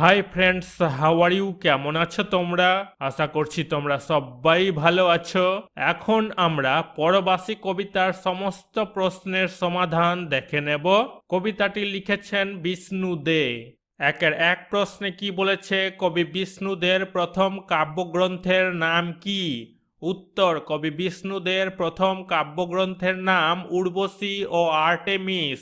Hi friends how are you কেমন আছো তোমরা? আশা করছি তোমরা সবাই ভালো আছো। এখন আমরা পরবাসী কবিতার সমস্ত প্রশ্নের সমাধান দেখে নেব। কবিতাটি লিখেছেন বিষ্ণু দে। একের এক প্রশ্নে কি বলেছে? কবি বিষ্ণুদের প্রথম কাব্যগ্রন্থের নাম কি? উত্তর, কবি বিষ্ণুদের প্রথম কাব্যগ্রন্থের নাম উর্বশী ও আর্টেমিস।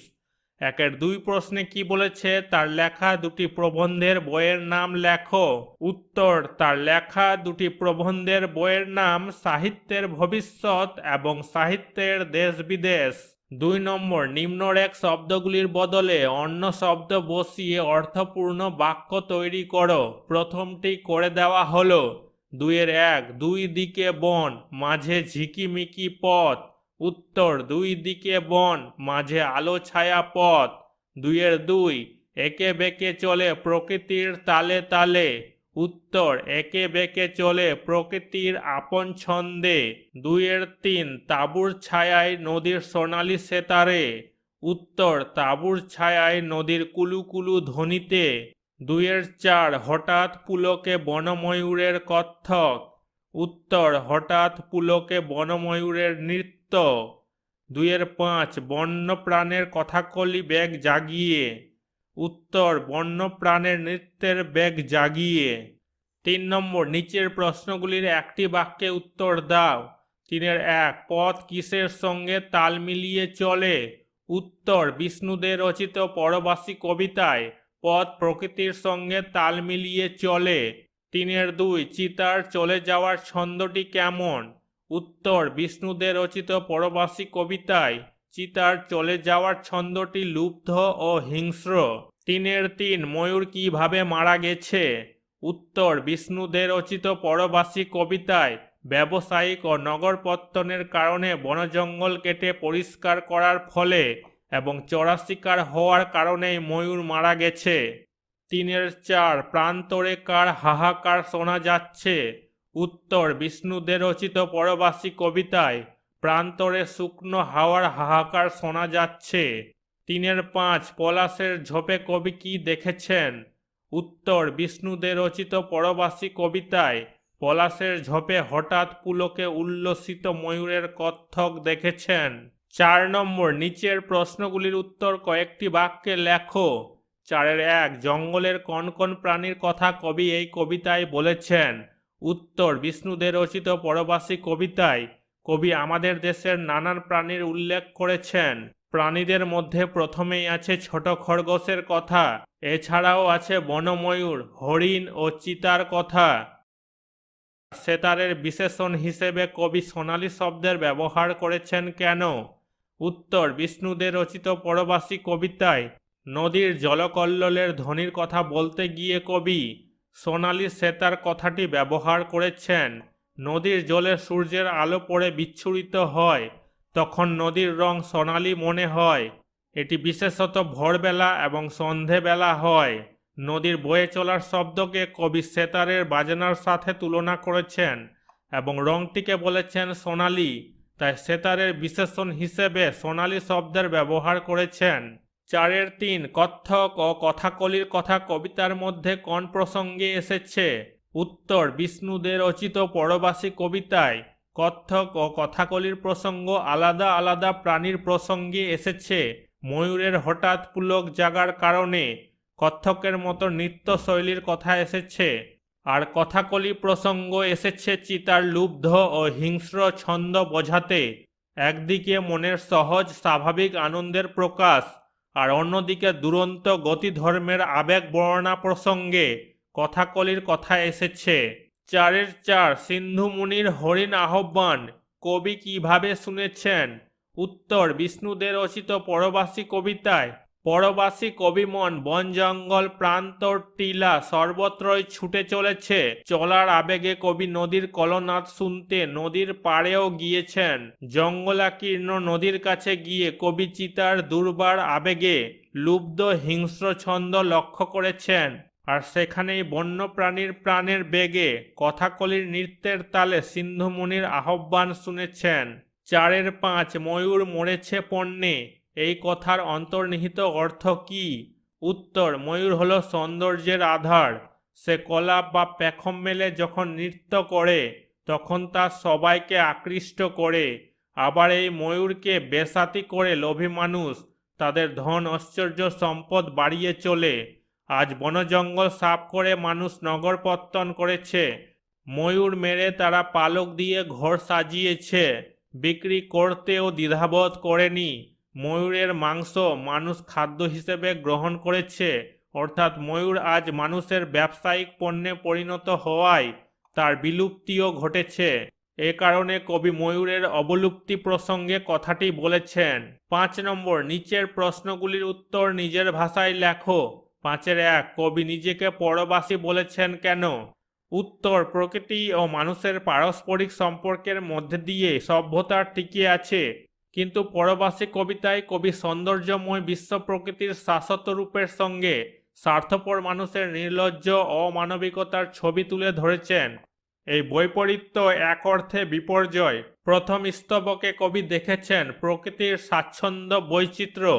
একের দুই প্রশ্নে কি বলেছে? তার লেখা দুটি প্রবন্ধের বইয়ের নাম লেখো। উত্তর, তার লেখা দুটি প্রবন্ধের বইয়ের নাম সাহিত্যের ভবিষ্যৎ এবং সাহিত্যের দেশ বিদেশ দুই নম্বর নিম্নরেখ শব্দগুলির বদলে অন্য শব্দ বসিয়ে অর্থপূর্ণ বাক্য তৈরি করো। প্রথমটি করে দেওয়া হলো। দুইয়ের এক, দুই দিকে বন, মাঝে ঝিকিমিকি পথ। উত্তর দুই দিকে বন, মাঝে আলো ছায়া পথ, দুইয়ের দুই, একে বেঁকে চলে প্রকৃতির তালে তালে, উত্তর একে বেঁকে চলে প্রকৃতির আপন ছন্দে, দুইয়ের তিন তাঁবুর ছায়ায় নদীর সোনালি সেতারে, উত্তর তাঁবুর ছায়ায় নদীর কুলুকুলু ধ্বনিতে, দুইয়ের চার হঠাৎ পুলকে বনময়ূরের কত্থক, উত্তর হঠাৎ পুলকে বনময়ূরের নৃত্য দুইয়ের পাঁচ, বন্যপ্রাণের কথাকলি ব্যাগ জাগিয়ে। উত্তর, বন্যপ্রাণের নৃত্যের ব্যাগ জাগিয়ে। তিন নম্বর, নিচের প্রশ্নগুলির একটি বাক্যে উত্তর দাও। তিনের এক, পথ কিসের সঙ্গে তাল মিলিয়ে চলে? উত্তর, বিষ্ণুদের রচিত পরবাসী কবিতায় পথ প্রকৃতির সঙ্গে তাল মিলিয়ে চলে। তিনের দুই, চিতার চলে যাওয়ার ছন্দটি কেমন? উত্তর, বিষ্ণুদের রচিত পরবাসী কবিতায় চিতার চলে যাওয়ার ছন্দটি লুব্ধ ও হিংস্র। তিনের তিন, ময়ূর কীভাবে মারা গেছে? উত্তর, বিষ্ণুদের রচিত পরবাসী কবিতায় ব্যবসায়িক ও নগরপত্তনের কারণে বনজঙ্গল কেটে পরিষ্কার করার ফলে এবং চড়া শিকার হওয়ার কারণেই ময়ূর মারা গেছে। তিনের চার প্রান্তরে কার হাহাকার শোনা যাচ্ছে। উত্তর বিষ্ণুদের রচিত পরবাসী কবিতায়, প্রান্তরে শুকনো হাওয়ার হাহাকার শোনা যাচ্ছে। তিনের পাঁচ পলাশের ঝোপে কবি কি দেখেছেন? উত্তর বিষ্ণুদের রচিত পরবাসী কবিতায়, পলাশের ঝোপে হঠাৎ পুলকে উল্লসিত ময়ূরের কত্থক দেখেছেন। চার নম্বর নিচের প্রশ্নগুলির উত্তর কয়েকটি বাক্যে লেখো। চারের এক, জঙ্গলের কোন কোন প্রাণীর কথা কবি এই কবিতায় বলেছেন। উত্তর, বিষ্ণুদের রচিত পরবাসী কবিতায় কবি আমাদের দেশের নানান প্রাণীর উল্লেখ করেছেন। প্রাণীদের মধ্যে প্রথমেই আছে ছোট খরগোশের কথা, এছাড়াও আছে বনময়ূর, হরিণ ও চিতার কথা। সেতারের বিশেষণ হিসেবে কবি সোনালী শব্দের ব্যবহার করেছেন কেন? উত্তর, বিষ্ণুদের রচিত পরবাসী কবিতায় নদীর জলকল্লোলের ধ্বনির কথা বলতে গিয়ে কবি সোনালি সেতার কথাটি ব্যবহার করেছেন। নদীর জলে সূর্যের আলো পড়ে বিচ্ছুরিত হয়, তখন নদীর রং সোনালি মনে হয়। এটি বিশেষত ভোরবেলা এবং সন্ধেবেলা হয়। নদীর বয়ে চলার শব্দকে কবি সেতারের বাজনার সাথে তুলনা করেছেন এবং রংটিকে বলেছেন সোনালি, তাই সেতারের বিশেষণ হিসেবে সোনালি শব্দের ব্যবহার করেছেন। চারের তিন কত্থক ও কথাকলির কথা কবিতার মধ্যে কোন প্রসঙ্গে এসেছে? উত্তর, বিষ্ণুদের রচিত পরবাসী কবিতায় কত্থক ও কথাকলির প্রসঙ্গ আলাদা আলাদা প্রাণীর প্রসঙ্গে এসেছে, ময়ূরের হঠাৎ পুলক জাগার কারণে কত্থকের মতো নৃত্যশৈলীর কথা এসেছে, আর কথাকলি প্রসঙ্গ এসেছে চিতার লুব্ধ ও হিংস্র ছন্দ বোঝাতে, একদিকে মনের সহজ স্বাভাবিক আনন্দের প্রকাশ আর অন্যদিকে দুরন্ত গতিধর্মের আবেগ বর্ণনা প্রসঙ্গে কথাকলির কথা এসেছে। চারের চার সিন্ধু মুনির হরিণ আহ্বান, কবি কীভাবে শুনেছেন? উত্তর, বিষ্ণুদের রচিত পরবাসী কবিতায় পরবাসী কবিমন বন, জঙ্গল, প্রান্তর, টিলা সর্বত্রই ছুটে চলেছে। চলার আবেগে কবি নদীর কলনাদ শুনতে নদীর পাড়েও গিয়েছেন। জঙ্গলাকীর্ণ নদীর কাছে গিয়ে কবি চিতার দুর্বার আবেগে লুব্ধ হিংস্র ছন্দ লক্ষ্য করেছেন। আর সেখানেই বন্যপ্রাণীর প্রাণের বেগে কথাকলির নৃত্যের তালে সিন্ধুমুনির আহ্বান শুনেছেন। চারের পাঁচ ময়ূর মরেছে পণ্যে এই কথার অন্তর্নিহিত অর্থ কি? উত্তর, ময়ূর হলো সৌন্দর্যের আধার। সে কলাপ বা পেখম মেলে যখন নৃত্য করে, তখন তা সবাইকে আকৃষ্ট করে। আবার এই ময়ূরকে বেসাতি করে লোভী মানুষ, তাদের ধন, ঐশ্বর্য, সম্পদ বাড়িয়ে চলে। আজ বনজঙ্গল সাফ করে মানুষ নগর পত্তন করেছে। ময়ূর মেরে তারা পালক দিয়ে ঘর সাজিয়েছে। বিক্রি করতেও দ্বিধাবোধ করেনি। ময়ূরের মাংস মানুষ খাদ্য হিসেবে গ্রহণ করেছে। অর্থাৎ ময়ূর আজ মানুষের ব্যবসায়িক পণ্যে পরিণত হওয়ায় তার বিলুপ্তিও ঘটেছে। এ কারণে কবি ময়ূরের অবলুপ্তি প্রসঙ্গে কথাটি বলেছেন, পাঁচ নম্বর, নিচের প্রশ্নগুলির উত্তর নিজের ভাষায় লেখো। পাঁচের এক, কবি নিজেকে পরবাসী বলেছেন কেন? উত্তর, প্রকৃতি ও মানুষের পারস্পরিক সম্পর্কের মধ্যে দিয়ে সভ্যতার টিকে আছে। কিন্তু পরবাসী কবিতায় কবি সৌন্দর্যময় বিশ্ব প্রকৃতির শাশ্বত রূপের সঙ্গে স্বার্থপর মানুষের নির্লজ্জ অমানবিকতার ছবি তুলে ধরেছেন। এই বৈপরীত্য এক অর্থে বিপর্যয়। প্রথম স্তবকে কবি দেখেছেন প্রকৃতির স্বাচ্ছন্দ্য বৈচিত্র্য।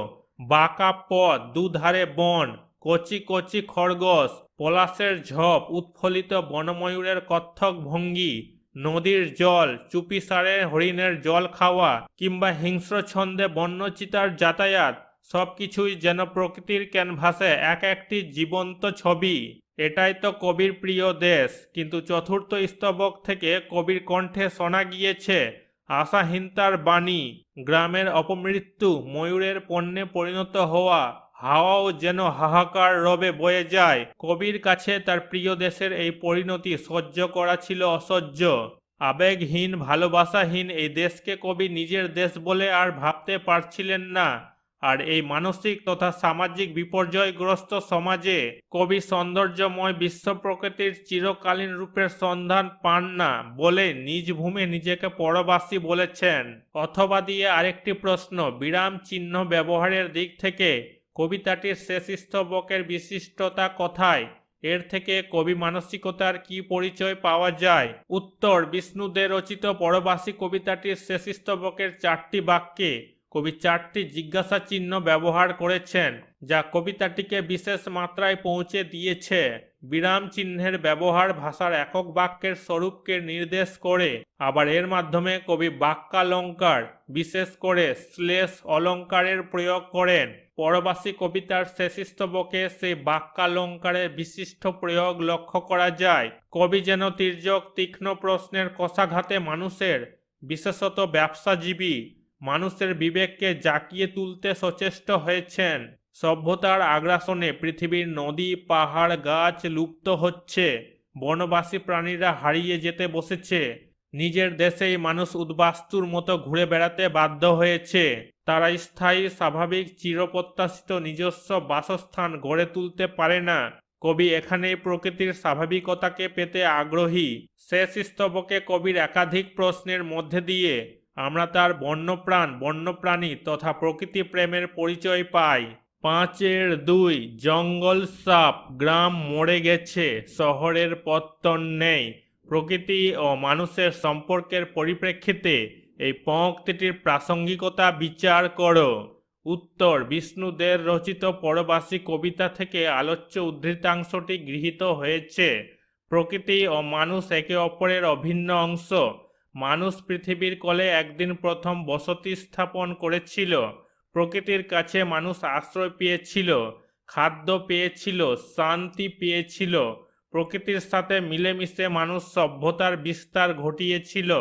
বাঁকা পথ, দুধারে বন, কচি কচি খরগোশ, পলাশের ঝপ উৎফলিত বনময়ূরের কত্থক ভঙ্গি নদীর জল চুপিসারে হরিণের জল খাওয়া কিংবা হিংস্র ছন্দে বন্যচিতার যাতায়াত সব কিছুই যেন প্রকৃতির ক্যানভাসে এক একটি জীবন্ত ছবি। এটাই তো কবির প্রিয় দেশ, কিন্তু চতুর্থ স্তবক থেকে কবির কণ্ঠে শোনা গিয়েছে, আশাহীনতার বাণী, গ্রামের অপমৃত্যু, ময়ূরের পণ্যে পরিণত হওয়া হাওয়াও যেন হাহাকার রবে বয়ে যায়। কবির কাছে তার প্রিয় দেশের এই পরিণতি সহ্য করা ছিল অসহ্য। আবেগহীন, ভালোবাসাহীন এই দেশকে কবি নিজের দেশ বলে আর ভাবতে পারছিলেন না। আর এই মানসিক তথা সামাজিক বিপর্যয়গ্রস্ত সমাজে কবি সৌন্দর্যময় বিশ্ব প্রকৃতির চিরকালীন রূপের সন্ধান পান না বলে নিজ ভূমে নিজেকে পরবাসী বলেছেন। অথবা দিয়ে আরেকটি প্রশ্ন, বিরাম চিহ্ন ব্যবহারের দিক থেকে কবিতাটির শেষ স্তবকের বিশিষ্টতা কথায়? এর থেকে কবি মানসিকতার কি পরিচয় পাওয়া যায়? উত্তর, বিষ্ণুদের রচিত পরবাসী কবিতাটির শেষ স্তবকের চারটি বাক্যে কবি চারটি জিজ্ঞাসা চিহ্ন ব্যবহার করেছেন। যা কবিতাটিকে বিশেষ মাত্রায় পৌঁছে দিয়েছে। বিরাম চিহ্নের ব্যবহার ভাষার একক বাক্যের স্বরূপকে নির্দেশ করে। আবার এর মাধ্যমে কবি বাক্যালঙ্কার, বিশেষ করে শ্লেষ অলঙ্কারের প্রয়োগ করেন। পরবাসী কবিতার শেষ স্তবকে সেই বাক্যালঙ্কারের বিশিষ্ট প্রয়োগ লক্ষ্য করা যায়। কবি যেন তির্যক, তীক্ষ্ণ প্রশ্নের কষাঘাতে মানুষের, বিশেষত ব্যবসাজীবী, মানুষের বিবেককে জাকিয়ে তুলতে সচেষ্ট হয়েছেন। সভ্যতার আগ্রাসনে পৃথিবীর নদী, পাহাড়, গাছ লুপ্ত হচ্ছে। বনবাসী প্রাণীরা হারিয়ে যেতে বসেছে। নিজের দেশেই মানুষ উদ্বাস্তুর মতো ঘুরে বেড়াতে বাধ্য হয়েছে। তারা স্থায়ী, স্বাভাবিক, চিরপ্রত্যাশিত নিজস্ব বাসস্থান গড়ে তুলতে পারে না। কবি এখানেই প্রকৃতির স্বাভাবিকতাকে পেতে আগ্রহী। শেষ স্তবকে কবির একাধিক প্রশ্নের মধ্যে দিয়ে, আমরা তার বন্যপ্রাণ, বন্যপ্রাণী তথা প্রকৃতি প্রেমের পরিচয় পাই। পাঁচের দুই, জঙ্গল সাপ, গ্রাম মরে গেছে, শহরের পত্তন নেই। প্রকৃতি ও মানুষের সম্পর্কের পরিপ্রেক্ষিতে এই পঙ্ক্তিটির প্রাসঙ্গিকতা বিচার করো। উত্তর, বিষ্ণুদের রচিত পরবাসী কবিতা থেকে আলোচ্য উদ্ধৃতাংশটি গৃহীত হয়েছে। প্রকৃতি ও মানুষ একে অপরের অভিন্ন অংশ। মানুষ পৃথিবীর কলে একদিন প্রথম বসতি স্থাপন করেছিল। প্রকৃতির কাছে মানুষ আশ্রয় পেয়েছিল, খাদ্য পেয়েছিল, শান্তি পেয়েছিল। প্রকৃতির সাথে মিলেমিশে মানুষ সভ্যতার বিস্তার ঘটিয়েছিল।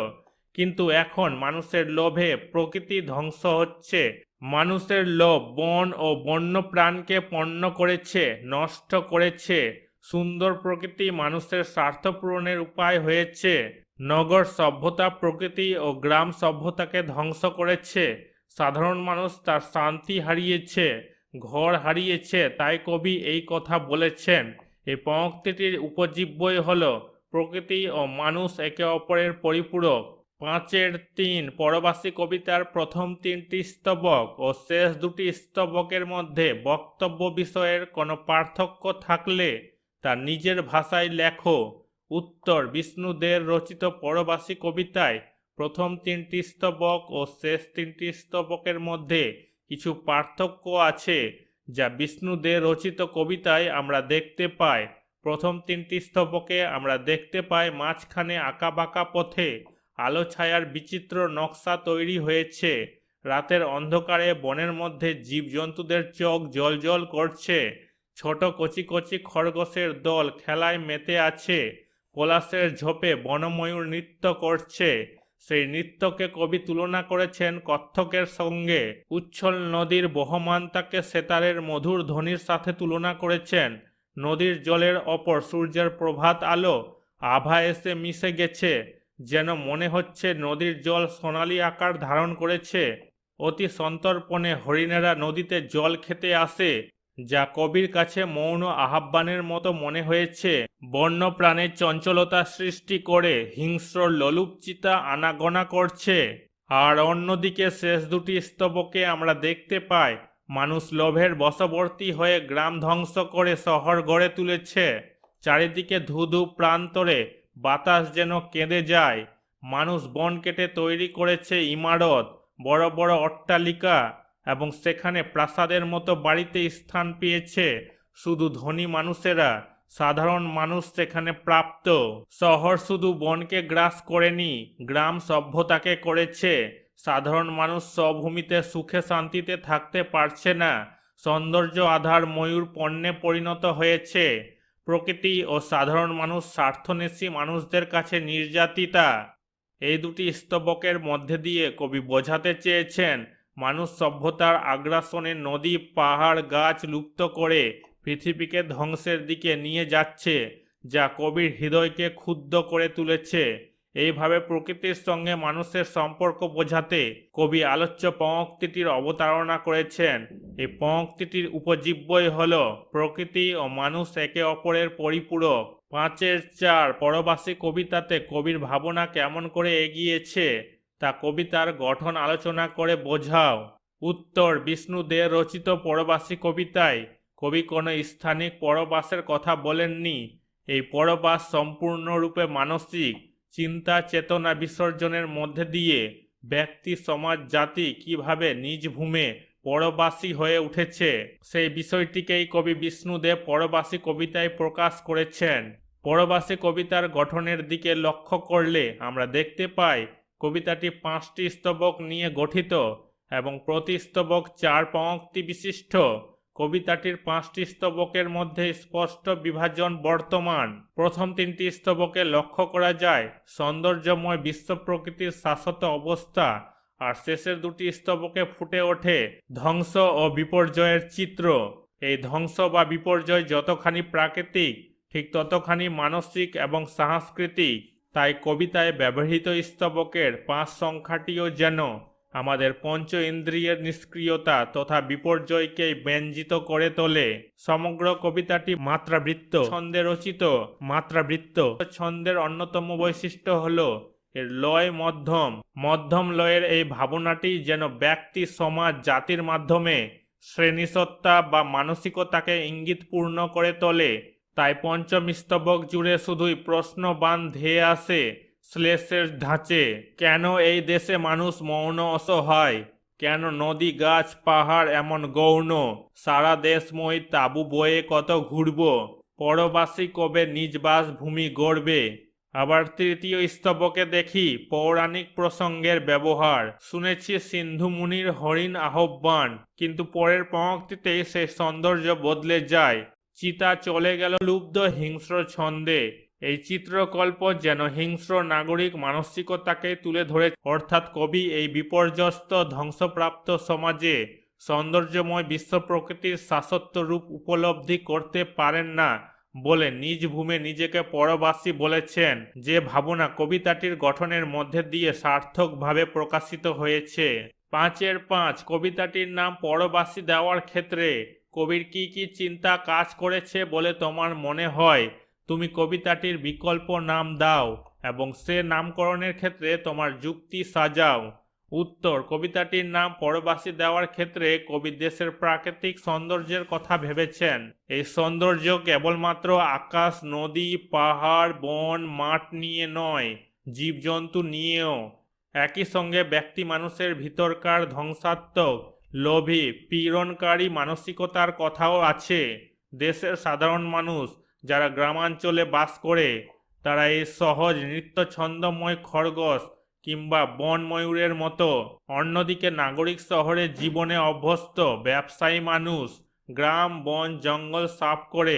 কিন্তু এখন মানুষের লোভে প্রকৃতি ধ্বংস হচ্ছে। মানুষের লোভ বন ও বন্য প্রাণকে পণ্য করেছে, নষ্ট করেছে। সুন্দর প্রকৃতি মানুষের স্বার্থ পূরণের উপায় হয়েছে। নগর সভ্যতা প্রকৃতি ও গ্রাম সভ্যতাকে ধ্বংস করেছে। সাধারণ মানুষ তার শান্তি হারিয়েছে, ঘর হারিয়েছে, তাই কবি এই কথা বলেছেন। এই পঙ্ক্তিটির উপজীব্যই হল, প্রকৃতি ও মানুষ একে অপরের পরিপূরক। পাঁচের তিন, পরবাসী কবিতার প্রথম তিনটি স্তবক ও শেষ দুটি স্তবকের মধ্যে বক্তব্য বিষয়ের কোনো পার্থক্য থাকলে তা নিজের ভাষায় লেখো। উত্তর, বিষ্ণুদের রচিত পরবাসী কবিতায় প্রথম তিনটি স্তবক ও শেষ তিনটি স্তবকের মধ্যে কিছু পার্থক্য আছে যা বিষ্ণু দে রচিত কবিতায় আমরা দেখতে পাই। প্রথম তিনটি স্তবকে আমরা দেখতে পাই মাঝখানে আঁকাবাঁকা পথে, আলো ছায়ার বিচিত্র নকশা তৈরি হয়েছে, রাতের অন্ধকারে বনের মধ্যে জীবজন্তুদের চোখ জলজল করছে, ছোট কচি কচি খরগোশের দল খেলায় মেতে আছে, পলাশের ঝোপে বনময়ূর নৃত্য করছে সেই নৃত্যকে কবি তুলনা করেছেন কত্থকের সঙ্গে। উচ্ছল নদীর বহমানতাকে সেতারের মধুর ধ্বনির সাথে তুলনা করেছেন। নদীর জলের অপর সূর্যের প্রভাত আলো আভা এসে মিশে গেছে, যেন মনে হচ্ছে নদীর জল সোনালি আকার ধারণ করেছে। অতি সন্তর্পণে হরিণেরা নদীতে জল খেতে আসে যা কবির কাছে মৌন আহ্বানের মতো মনে হয়েছে। বন্য প্রাণের চঞ্চলতা সৃষ্টি করে হিংস্র লোলুপচিতা আনাগোনা করছে। আর অন্যদিকে শেষ দুটি স্তবকে আমরা দেখতে পাই, মানুষ লোভের বশবর্তী হয়ে গ্রাম ধ্বংস করে শহর গড়ে তুলেছে। চারিদিকে ধুধু প্রান্তরে বাতাস যেন কেঁদে যায়। মানুষ বন কেটে তৈরি করেছে ইমারত, বড় বড় অট্টালিকা এবং সেখানে প্রাসাদের মতো বাড়িতে স্থান পেয়েছে। শুধু ধনী মানুষেরা, সাধারণ মানুষ সেখানে প্রাপ্ত। শহর শুধু বনকে গ্রাস করেনি, গ্রাম সভ্যতাকে করেছে। সাধারণ মানুষ স্বভূমিতে সুখে শান্তিতে থাকতে পারছে না। সৌন্দর্য আধার ময়ূর পণ্যে পরিণত হয়েছে। প্রকৃতি ও সাধারণ মানুষ স্বার্থনেশী মানুষদের কাছে নির্যাতিতা। এই দুটি স্তবকের মধ্যে দিয়ে কবি বোঝাতে চেয়েছেন মানুষ সভ্যতার আগ্রাসনে নদী, পাহাড়, গাছ লুপ্ত করে পৃথিবীকে ধ্বংসের দিকে নিয়ে যাচ্ছে, যা কবির হৃদয়কে ক্ষুব্ধ করে তুলেছে। এইভাবে প্রকৃতির সঙ্গে মানুষের সম্পর্ক বোঝাতে কবি আলোচ্য পঙ্ক্তিটির অবতারণা করেছেন। এই পঙ্ক্তিটির উপজীব্যই হল প্রকৃতি ও মানুষ একে অপরের পরিপূরক। পাঁচের চার পরবাসী কবিতাতে কবির ভাবনা কেমন করে এগিয়েছে তা কবিতার গঠন আলোচনা করে বোঝাও। উত্তর, বিষ্ণু দে রচিত পরবাসী কবিতায় কবি কোনো স্থানিক পরবাসের কথা বলেননি। এই পরবাস সম্পূর্ণরূপে মানসিক, চিন্তা, চেতনা বিসর্জনের মধ্যে দিয়ে ব্যক্তি, সমাজ, জাতি কীভাবে নিজ ভূমে পরবাসী হয়ে উঠেছে, সেই বিষয়টিকেই কবি বিষ্ণুদেব পরবাসী কবিতায় প্রকাশ করেছেন। পরবাসী কবিতার গঠনের দিকে লক্ষ্য করলে আমরা দেখতে পাই কবিতাটি পাঁচটি স্তবক নিয়ে গঠিত এবং প্রতি স্তবক চার পঙ্ক্তি বিশিষ্ট। কবিতাটির পাঁচটি স্তবকের মধ্যে স্পষ্ট বিভাজন বর্তমান। প্রথম তিনটি স্তবকে লক্ষ্য করা যায়। সৌন্দর্যময় বিশ্ব প্রকৃতির শাশ্বত অবস্থা আর শেষের দুটি স্তবকে ফুটে ওঠে ধ্বংস ও বিপর্যয়ের চিত্র। এই ধ্বংস বা বিপর্যয় যতখানি প্রাকৃতিক, ঠিক ততখানি মানসিক এবং সাংস্কৃতিক তাই কবিতায় ব্যবহৃত স্তবকের পাঁচ সংখ্যাটিও যেন আমাদের পঞ্চ ইন্দ্রিয়ের নিষ্ক্রিয়তা তথা বিপর্যয়কে ব্যঞ্জিত করে তোলে। সমগ্র কবিতাটি মাত্রাবৃত্ত। ছন্দে রচিত মাত্রাবৃত্ত। ছন্দের অন্যতম বৈশিষ্ট্য হল এর লয় মধ্যম। মধ্যম লয়ের এই ভাবনাটি যেন ব্যক্তি, সমাজ, জাতির মাধ্যমে শ্রেণীসত্তা বা মানসিকতাকে ইঙ্গিতপূর্ণ করে তোলে। তাই পঞ্চম স্তবক জুড়ে শুধুই প্রশ্নবান ধেয়ে আসে শ্লেষের ধাঁচে, কেন এই দেশে মানুষ মৌন অসহায়? কেন নদী, গাছ, পাহাড় এমন গৌণ? সারা দেশময় তাবু বয়ে কত ঘুরব? পরবাসী কবে নিজ বাস ভূমি গড়বে? আবার তৃতীয় স্তবকে দেখি পৌরাণিক প্রসঙ্গের ব্যবহার। শুনেছি সিন্ধু মুনির হরিণ আহ্বান, কিন্তু পরের পঙ্ক্তিতেই সেই সৌন্দর্য বদলে যায়। চিতা চলে গেল লুব্ধ হিংস্র ছন্দে। এই চিত্রকল্প যেন হিংস্র নাগরিক মানসিকতাকে তুলে ধরে অর্থাৎ কবি এই বিপর্যস্ত ধ্বংসপ্রাপ্ত সমাজে সৌন্দর্যময় বিশ্ব প্রকৃতির শাসত্ব রূপ উপলব্ধি করতে পারেন না বলে নিজ ভূমে নিজেকে পরবাসী বলেছেন। যে ভাবনা কবিতাটির গঠনের মধ্যে দিয়ে সার্থকভাবে প্রকাশিত হয়েছে। পাঁচের পাঁচ কবিতাটির নাম পরবাসী দেওয়ার ক্ষেত্রে কবির কি কি চিন্তা কাজ করেছে বলে তোমার মনে হয়? তুমি কবিতাটির বিকল্প নাম দাও এবং সে নামকরণের ক্ষেত্রে তোমার যুক্তি সাজাও। উত্তর, কবিতাটির নাম পরবাসী দেওয়ার ক্ষেত্রে কবি দেশের প্রাকৃতিক সৌন্দর্যের কথা ভেবেছেন। এই সৌন্দর্য কেবলমাত্র আকাশ, নদী, পাহাড়, বন, মাঠ নিয়ে নয়, জীবজন্তু নিয়েও। একই সঙ্গে ব্যক্তি মানুষের ভিতরকার ধ্বংসাত্মক লোভী, পীড়নকারী মানসিকতার কথাও আছে। দেশের সাধারণ মানুষ যারা গ্রামাঞ্চলে বাস করে, তারা এই সহজ নৃত্য ছন্দময় খরগোশ কিংবা বন ময়ূরের মতো অন্যদিকে নাগরিক শহরে জীবনে অভ্যস্ত ব্যবসায়ী মানুষ গ্রাম, বন, জঙ্গল সাফ করে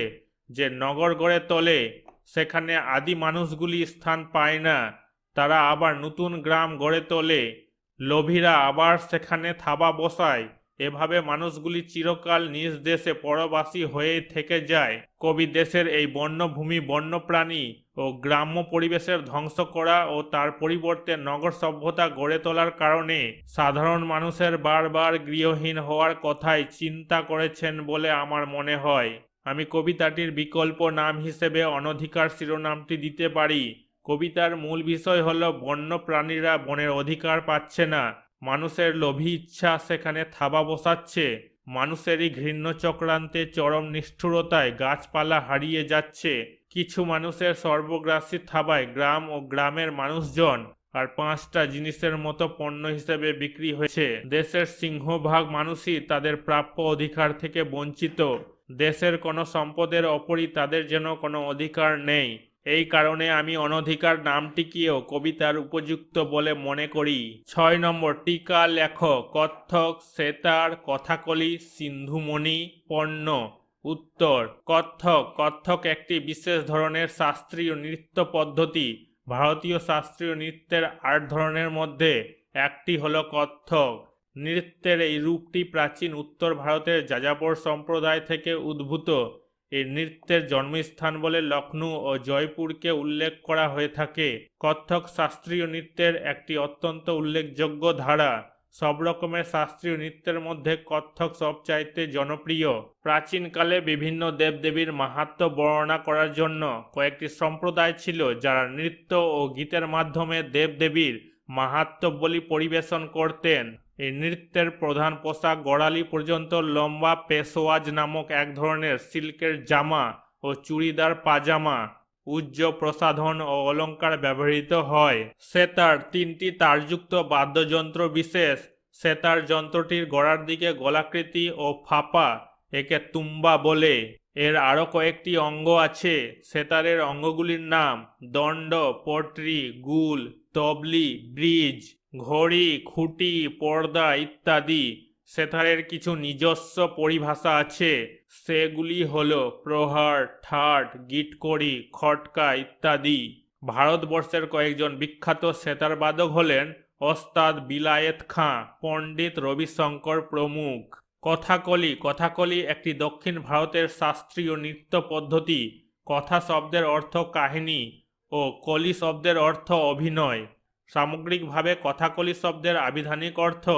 যে নগর গড়ে তোলে, সেখানে আদি মানুষগুলি স্থান পায় না। তারা আবার নতুন গ্রাম গড়ে তোলে লোভীরা আবার সেখানে থাবা বসায়। এভাবে মানুষগুলি চিরকাল নিজ দেশে পরবাসী হয়ে থেকে যায়। কবি দেশের এই বন্যভূমি, বন্যপ্রাণী ও গ্রাম্য পরিবেশের ধ্বংস করা ও তার পরিবর্তে নগর সভ্যতা গড়ে তোলার কারণে সাধারণ মানুষের বারবার গৃহহীন হওয়ার কথাই চিন্তা করেছেন বলে আমার মনে হয়। আমি কবিতাটির বিকল্প নাম হিসেবে অনধিকার শিরোনামটি দিতে পারি। কবিতার মূল বিষয় হলো বন্য প্রাণীরা বনের অধিকার পাচ্ছে না। মানুষের লোভী ইচ্ছা সেখানে থাবা বসাচ্ছে। মানুষেরই ঘৃণ্য চক্রান্তে চরম নিষ্ঠুরতায় গাছপালা হারিয়ে যাচ্ছে। কিছু মানুষের সর্বগ্রাসী থাবায় গ্রাম ও গ্রামের মানুষজন আর পাঁচটা জিনিসের মতো পণ্য হিসেবে বিক্রি হয়েছে। দেশের সিংহভাগ মানুষই তাদের প্রাপ্য অধিকার থেকে বঞ্চিত। দেশের কোনো সম্পদের ওপরই তাদের যেন কোনো অধিকার নেই। এই কারণে আমি অনধিকার নামটিকেও কবিতার উপযুক্ত বলে মনে করি। ছয় নম্বর, টিকা লেখ কত্থক সেতার কথাকলি, সিন্ধুমণি, পণ্য। উত্তর কত্থক কত্থক একটি বিশেষ ধরনের শাস্ত্রীয় নৃত্য পদ্ধতি। ভারতীয় শাস্ত্রীয় নৃত্যের আট ধরনের মধ্যে একটি হল কত্থক নৃত্যের এই রূপটি প্রাচীন উত্তর ভারতের যাযাবর সম্প্রদায় থেকে উদ্ভূত। এই নৃত্যের জন্মস্থান বলে লখনৌ ও জয়পুরকে উল্লেখ করা হয়ে থাকে। কত্থক শাস্ত্রীয় নৃত্যের একটি অত্যন্ত উল্লেখযোগ্য ধারা। সব রকমের শাস্ত্রীয় নৃত্যের মধ্যে কত্থক সবচাইতে জনপ্রিয়। প্রাচীনকালে বিভিন্ন দেবদেবীর মাহাত্ম্য বর্ণনা করার জন্য কয়েকটি সম্প্রদায় ছিল যারা নৃত্য ও গীতের মাধ্যমে দেবদেবীর মাহাত্ম্য বলি পরিবেশন করতেন। এই নৃত্যের প্রধান পোশাক গড়ালি পর্যন্ত লম্বা পেশোয়াজ নামক এক ধরনের সিল্কের জামা ও চুড়িদার পাজামা উজ্জ প্রসাধন ও অলঙ্কার ব্যবহৃত হয়। সেতার তিনটি তারযুক্ত বাদ্যযন্ত্র বিশেষ। সেতার যন্ত্রটির গড়ার দিকে গোলাকৃতি ও ফাঁপা একে তুম্বা বলে। এর আরও কয়েকটি অঙ্গ আছে। সেতারের অঙ্গগুলির নাম দণ্ড, পটরি, গুল তবলি, ব্রিজ, ঘড়ি, খুঁটি, পর্দা ইত্যাদি। সেতারের কিছু নিজস্ব পরিভাষা আছে। সেগুলি হল প্রহার, ঠাট, গিটকড়ি, খটকা ইত্যাদি। ভারতবর্ষের কয়েকজন বিখ্যাত সেতারবাদক হলেন ওস্তাদ বিলায়েত খাঁ, পণ্ডিত রবিশঙ্কর প্রমুখ। কথাকলি কথাকলি একটি দক্ষিণ ভারতের শাস্ত্রীয় নৃত্য পদ্ধতি। কথা শব্দের অর্থ কাহিনী। ও কলি শব্দের অর্থ অভিনয়। সামগ্রিকভাবে কথাকলি শব্দের আবিধানিক অর্থ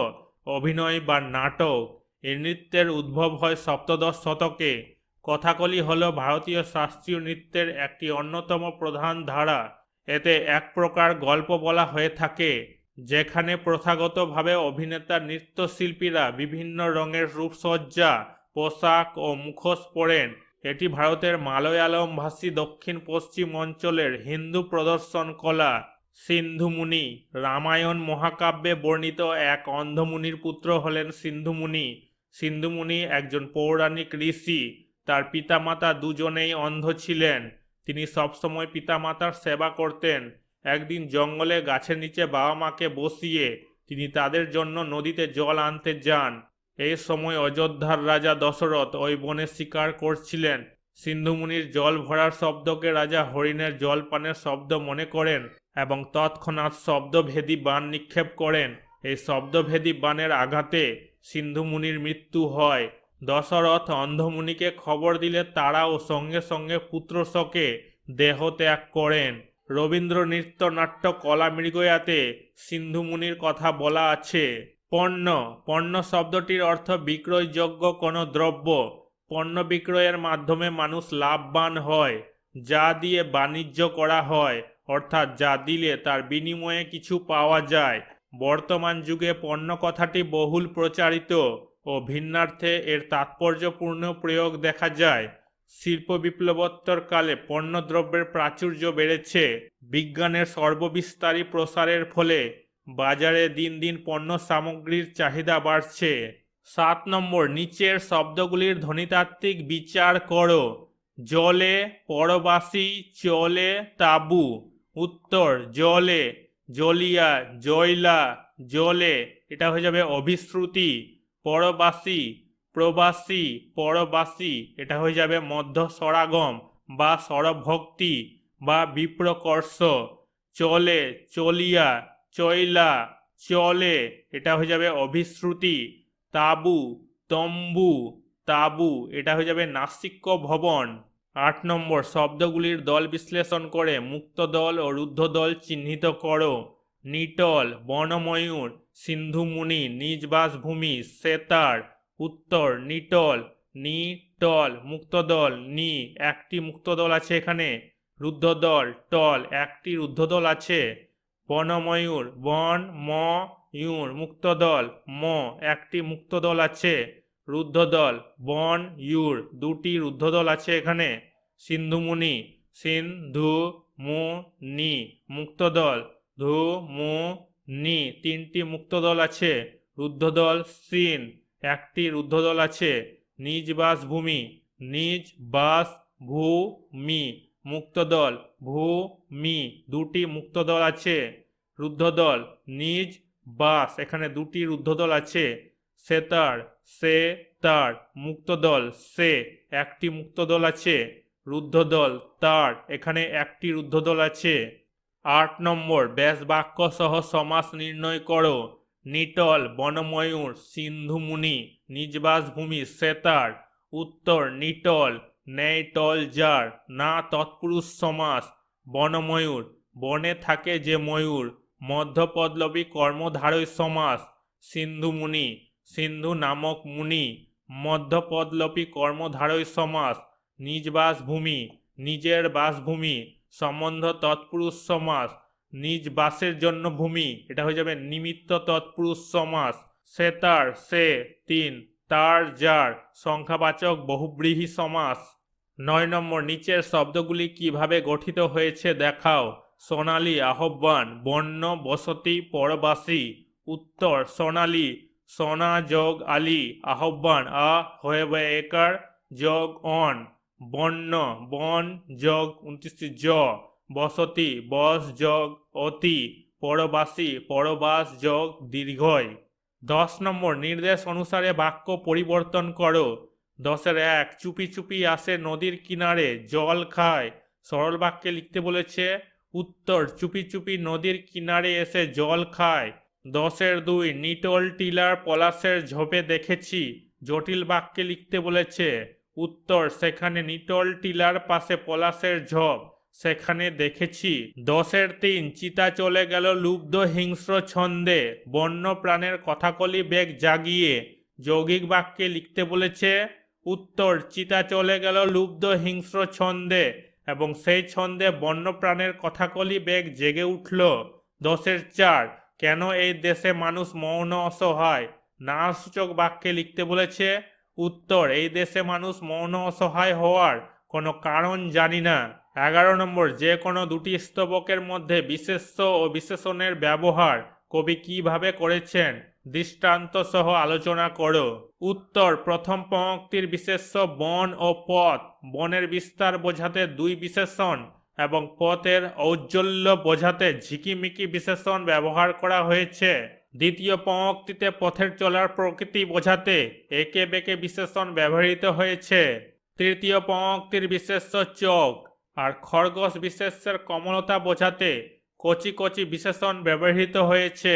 অভিনয় বা নাটক। এই নৃত্যের উদ্ভব হয় সপ্তদশ শতকে। কথাকলি হল ভারতীয় শাস্ত্রীয় নৃত্যের একটি অন্যতম প্রধান ধারা। এতে এক প্রকার গল্প বলা হয়ে থাকে, যেখানে প্রথাগতভাবে অভিনেতা নৃত্যশিল্পীরা বিভিন্ন রঙের রূপসজ্জা, পোশাক ও মুখোশ পরেন। এটি ভারতের মালয়ালম ভাষী দক্ষিণ পশ্চিম অঞ্চলের হিন্দু প্রদর্শন কলা সিন্ধুমুনি। রামায়ণ মহাকাব্যে বর্ণিত এক অন্ধমুনির পুত্র হলেন সিন্ধুমুনি। সিন্ধুমুনি একজন পৌরাণিক ঋষি। তার পিতামাতা দুজনেই অন্ধ ছিলেন। তিনি সবসময় পিতামাতার সেবা করতেন। একদিন জঙ্গলে গাছের নিচে বাবা মাকে বসিয়ে তিনি তাদের জন্য নদীতে জল আনতে যান। এই সময় অযোধ্যার রাজা দশরথ ওই বনে শিকার করছিলেন। সিন্ধুমুনির জল ভরার শব্দকে রাজা হরিণের জল পানের শব্দ মনে করেন এবং তৎক্ষণাৎ শব্দভেদী বাণ নিক্ষেপ করেন। এই শব্দভেদী বাণের আঘাতে সিন্ধুমুনির মৃত্যু হয়। দশরথ অন্ধমুনিকে খবর দিলে তারাও সঙ্গে সঙ্গে পুত্রশোকে দেহ ত্যাগ করেন। রবীন্দ্র নৃত্য নাট্য কলা মৃগয়াতে সিন্ধুমুনির কথা বলা আছে। পণ্য। পণ্য শব্দটির অর্থ বিক্রয়যোগ্য কোনো দ্রব্য। পণ্য বিক্রয়ের মাধ্যমে মানুষ লাভবান হয়, যা দিয়ে বাণিজ্য করা হয়, অর্থাৎ যা দিলে তার বিনিময়ে কিছু পাওয়া যায়। বর্তমান যুগে পণ্য কথাটি বহুল প্রচারিত ও ভিন্নার্থে এর তাৎপর্যপূর্ণ প্রয়োগ দেখা যায়। শিল্প বিপ্লবোত্তর কালে পণ্যদ্রব্যের প্রাচুর্য বেড়েছে। বিজ্ঞানের সর্ববিস্তারী প্রসারের ফলে বাজারে দিন দিন পণ্য সামগ্রীর চাহিদা বাড়ছে। সাত নম্বর, নিচের শব্দগুলির ধ্বনিতাত্ত্বিক বিচার করো। জলে পরবাসী, চলে তাবু। উত্তর, জলে, জলিয়া, জয়লা, জলে, এটা হয়ে যাবে অভিশ্রুতি। পরবাসী, প্রবাসী, পরবাসী, এটা হয়ে যাবে মধ্য সরাগম বা স্বরভক্তি বা বিপ্রকর্ষ। চলে, চলিয়া চইলা চলে, এটা হয়ে যাবে অভিশ্রুতি, তাবু, তম্বু, তাবু, এটা হয়ে যাবে নাসিক্য ভবন। আট নম্বর, শব্দগুলির দল বিশ্লেষণ করে, মুক্ত দল ও রুদ্ধ দল চিহ্নিত করো। নিটল, বনময়ূর, সিন্ধুমুনি, নিজ বাসভূমি, সেতার, উত্তর, নিটল নিটল মুক্তদল নি, একটি মুক্তদল আছে এখানে। রুদ্ধদল টল, একটি রুদ্ধদল আছে। বনময়ূর বন ম ইউর মুক্তদল, ম, একটি মুক্তদল আছে, রুদ্ধদল বন ইউর দুটি রুদ্ধদল আছে এখানে, সিন্ধুমুনি সিন্ধু মু নি মুক্তদল ধু মু নি তিনটি মুক্তদল আছে, রুদ্ধদল, সিন, একটি রুদ্ধদল আছে, নিজ বাসভূমি, নিজ বাস ভূমি মুক্তদল ভূমি দুটি মুক্তদল আছে। রুদ্ধদল নিজ, বাস, এখানে দুটি রুদ্ধদল আছে। সেতার, সে, তার মুক্তদল সে, একটি মুক্তদল আছে। রুদ্ধদল, তার, এখানে একটি রুদ্ধদল আছে। আট নম্বর, ব্যাস বাক্য সহ সমাস নির্ণয় করো। নিটল, বনময়ূর, সিন্ধুমুনি নিজবাসভূমি সেতার, উত্তর, নিটল ন্যায়টল যার, না তৎপুরুষ সমাস। বনময়ূর, বনে থাকে যে ময়ূর। মধ্যপদলবী কর্মধারয় সমাস। সিন্ধুমুনি, সিন্ধু নামক মুনি। মধ্যপদলপী কর্মধারয় সমাস। নিজ বাসভূমি, নিজের বাসভূমি। সম্বন্ধ তৎপুরুষ সমাস। নিজ বাসের জন্য ভূমি। এটা হয়ে যাবে নিমিত্ত তৎপুরুষ সমাস। সে তার, সে, তিন। তার যার সংখ্যাবাচক বহুব্রীহি সমাস। নয় নম্বর, নিচের শব্দগুলি কীভাবে গঠিত হয়েছে দেখাও। সোনালী, আহ্বান বন্য বসতি, পরবাসী। উত্তর, সোনালী, সোনা, যোগ, আলী, আহ্বান, আ, হয়ে একার, যোগ, অন। বন্য বন, যোগ, উনত্রিশটি, জ। বসতি, বস, যোগ, অতি। পরবাসী, পরবাস, যোগ দীর্ঘয় দশ নম্বর, নির্দেশ অনুসারে বাক্য পরিবর্তন করো। দশের এক, চুপি চুপি আসে নদীর কিনারে, জল খায়। সরল বাক্যে লিখতে বলেছে, উত্তর, চুপি চুপি নদীর কিনারে এসে জল খায়। দশের দুই, নিটল টিলার পলাশের ঝোপে দেখেছি। জটিল বাক্যে লিখতে বলেছে, উত্তর, সেখানে নিটল টিলার পাশে পলাশের ঝোপ। সেখানে দেখেছি, দশের তিন চিতা চলে গেল লুব্ধ হিংস্র ছন্দে, বন্য প্রাণের কথাকলি বেগ জাগিয়ে। যৌগিক বাক্যে লিখতে বলেছে, উত্তর, চিতা চলে গেল লুব্ধ হিংস্র ছন্দে এবং সেই ছন্দে বন্যপ্রাণের কথাকলি বেগ জেগে উঠল। দশের চার, কেন এই দেশে মানুষ মৌন অসহায়? না সূচক বাক্যে লিখতে বলেছে, উত্তর, এই দেশে মানুষ মৌন অসহায় হওয়ার কোনো কারণ জানি না। এগারো নম্বর, যে কোনো দুটি স্তবকের মধ্যে বিশেষ্য ও বিশেষণের ব্যবহার কবি কীভাবে করেছেন দৃষ্টান্ত সহ আলোচনা করো। উত্তর, প্রথম পঙ্ক্তির বিশেষ্য বন ও পথ। বনের বিস্তার বোঝাতে দুই বিশেষণ এবং পথের ঔজ্জ্বল্য বোঝাতে ঝিকিমিকি বিশেষণ ব্যবহার করা হয়েছে। দ্বিতীয় পঙ্ক্তিতে পথের চলার প্রকৃতি বোঝাতে একে বেঁকে বিশেষণ ব্যবহৃত হয়েছে। তৃতীয় পঙ্ক্তির বিশেষ্য চোখ। আর খরগোশ বিশেষের কমলতা বোঝাতে কচি কচি বিশেষণ ব্যবহৃত হয়েছে।